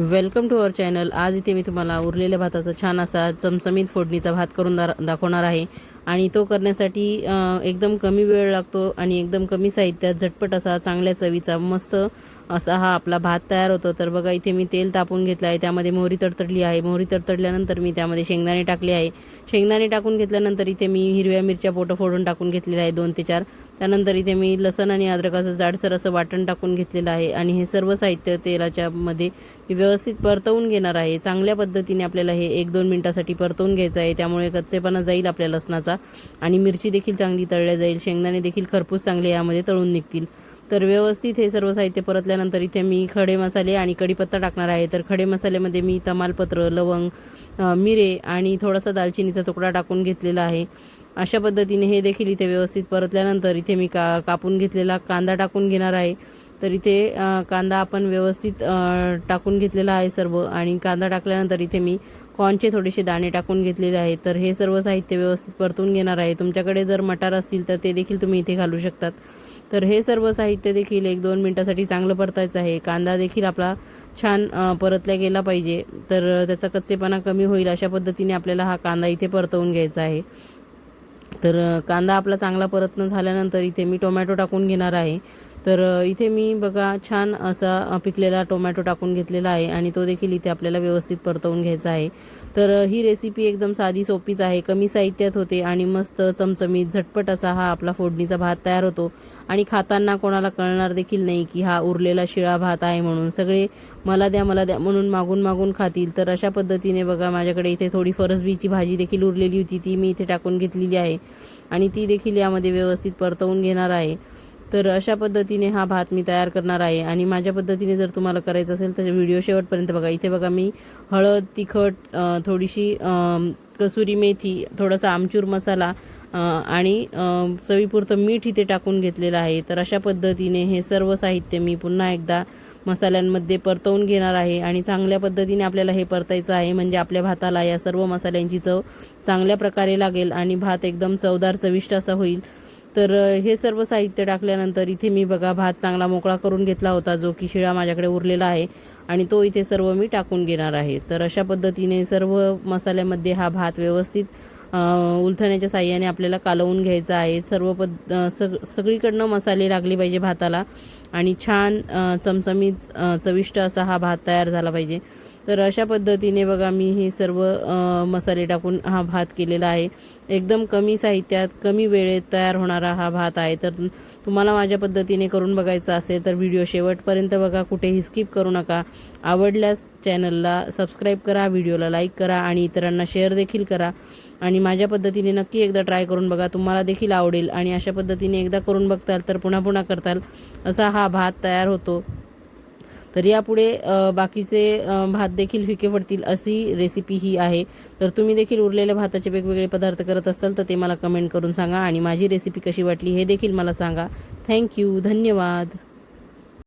Welcome to our channel आज इथे मी तुम्हाला उरलेल्या भाताचा छान असा चमचमीत फोडणीचा भात करून दा दाखवणार आहे. आणि तो करण्यासाठी एकदम कमी वेळ लागतो आणि एकदम कमी साहित्यात झटपट असा चांगल्या चवीचा मस्त असा हा आपला भात तयार होतो. तर बघा इथे मी तेल तापून घेतलं आहे. त्यामध्ये मोहरी तडतडली आहे. मोहरी तडतडल्यानंतर मी त्यामध्ये शेंगदाणे टाकले आहे. शेंगदाणे टाकून घेतल्यानंतर इथे मी हिरव्या मिरच्या पोटं फोडून टाकून घेतलेलं आहे दोन ते चार. त्यानंतर इथे मी लसण आणि अद्रकाचं जाडसर असं वाटण टाकून घेतलेलं आहे. आणि हे सर्व साहित्य तेलाच्यामध्ये मी व्यवस्थित परतवून घेणार आहे. चांगल्या पद्धतीने आपल्याला हे एक दोन मिनटासाठी परतवून घ्यायचं आहे. त्यामुळे कच्चेपणा जाईल आपल्या लसणाचा. आणि मिरची देखील चांगली तळल्या जाईल. शेंगदाणे देखील खरपूस चांगले यामध्ये तळून निघतील. तर व्यवस्थित हे सर्व साहित्य परतल्यानंतर इथे मी खडे मसाले आणि कढीपत्ता टाकणार आहे. तर खडे मसाल्यामध्ये मी तमालपत्र लवंग मिरे आणि थोडासा दालचिनीचा तुकडा टाकून घेतलेला आहे. अशा पद्धतीने हे देखील इथे व्यवस्थित परतल्यानंतर इथे मी का कापून घेतलेला कांदा टाकून घेणार आहे. तर इथे कांदा आपण व्यवस्थित टाकून घेतलेला आहे सर्व आणि कांदा टाकल्यानंतर इथे मी कॉर्नचे थोडेसे दाणे टाकून घेतलेले आहेत. तर हे सर्व साहित्य व्यवस्थित परतून घेणार आहे. तुमच्याकडे जर मटार असतील तर ते देखील तुम्ही इथे घालू शकतात. तर हे सर्व साहित्य देखील एक दोन मिनटासाठी चांगलं परतायचं आहे. कांदा देखील आपला छान परतला परतल्या गेला पाहिजे. तर त्याचा कच्चेपणा कमी होईल अशा पद्धतीने आपल्याला हा कांदा इथे परतवून घ्यायचा आहे. तर कांदा आपला चांगला परतणं झाल्यानंतर इथे मी टोमॅटो टाकून घेणार आहे. तर इथे मी बघा छान असा पिकलेला टोमॅटो टाकून घेतलेला आहे आणि तो देखील इथे आपल्याला व्यवस्थित परतवून घ्यायचा आहे. तर ही रेसिपी एकदम साधी सोपीच आहे. कमी साहित्यात होते आणि मस्त चमचमीत झटपट असा हा आपला फोडणीचा भात तयार होतो. आणि खाताना कोणाला कळणार देखील नाही की हा उरलेला शिळा भात आहे म्हणून. सगळे मला द्या मला द्या म्हणून मागून मागून खातील. तर अशा पद्धतीने बघा माझ्याकडे इथे थोडी फरसबीची भाजी देखील उरलेली होती. ती मी इथे टाकून घेतलेली आहे. आणि ती देखील यामध्ये व्यवस्थित परतवून घेणार आहे. तर अशा पद्धतीने हा भात मी तयार करणार आहे. आणि माझ्या पद्धतीने जर तुम्हाला करायचं असेल तर व्हिडिओ शेवटपर्यंत बघा. इथे बघा मी हळद तिखट थोडीशी कसुरी मेथी थोडासा आमचूर मसाला आणि चवीपुरतं मीठ इथे टाकून घेतलेलं आहे. तर अशा पद्धतीने हे सर्व साहित्य मी पुन्हा एकदा मसाल्यांमध्ये परतवून घेणार आहे. आणि चांगल्या पद्धतीने आपल्याला हे परतायचं आहे. म्हणजे आपल्या भाताला या सर्व मसाल्यांची चव चांगल्या प्रकारे लागेल आणि भात एकदम चवदार चविष्ट असा होईल. तर हे सर्व साहित्य टाकल्यानंतर इथे मी बघा भात चांगला मोकळा करून घेतला होता जो की शिळा माझ्याकडे उरलेला आहे आणि तो इथे सर्व मी टाकून घेणार आहे. तर अशा पद्धतीने सर्व मसाल्यामध्ये हा भात व्यवस्थित उलथण्याच्या साह्याने आपल्याला कालवून घ्यायचा आहे. सर्व पद सग सगळीकडनं मसाले लागले पाहिजे भाताला आणि छान चमचमीत चविष्ट असा हा भात तयार झाला पाहिजे. तर अशा पद्धतीने बघा मी हे सर्व मसाले टाकून हा भात केलेला आहे. एकदम कमी साहित्यात कमी वेळेत तयार होणारा हा भात आहे. तर तुम्हाला माझ्या पद्धतीने करून बघायचा असेल तर व्हिडिओ शेवटपर्यंत बघा. कुठेही स्किप करू नका. आवडल्यास चॅनलला सबस्क्राईब करा व्हिडिओला लाईक करा आणि इतरांना शेअर देखील करा. आणि माझ्या पद्धतीने नक्की एकदा ट्राय करून बघा. तुम्हाला देखील आवडेल आणि अशा पद्धतीने एकदा करून बघताल तर पुन्हा पुन्हा करताल असा हा भात तयार होतो. तर यापुढे बाकीचे भात देखील फिके पडतील अशी रेसिपी ही आहे. तर तुम्ही देखील उरलेल्या भाताचे वेगवेगळे पदार्थ करत असाल तर ते मला कमेंट करून सांगा आणि माझी रेसिपी कशी वाटली हे देखील मला सांगा. थँक्यू धन्यवाद.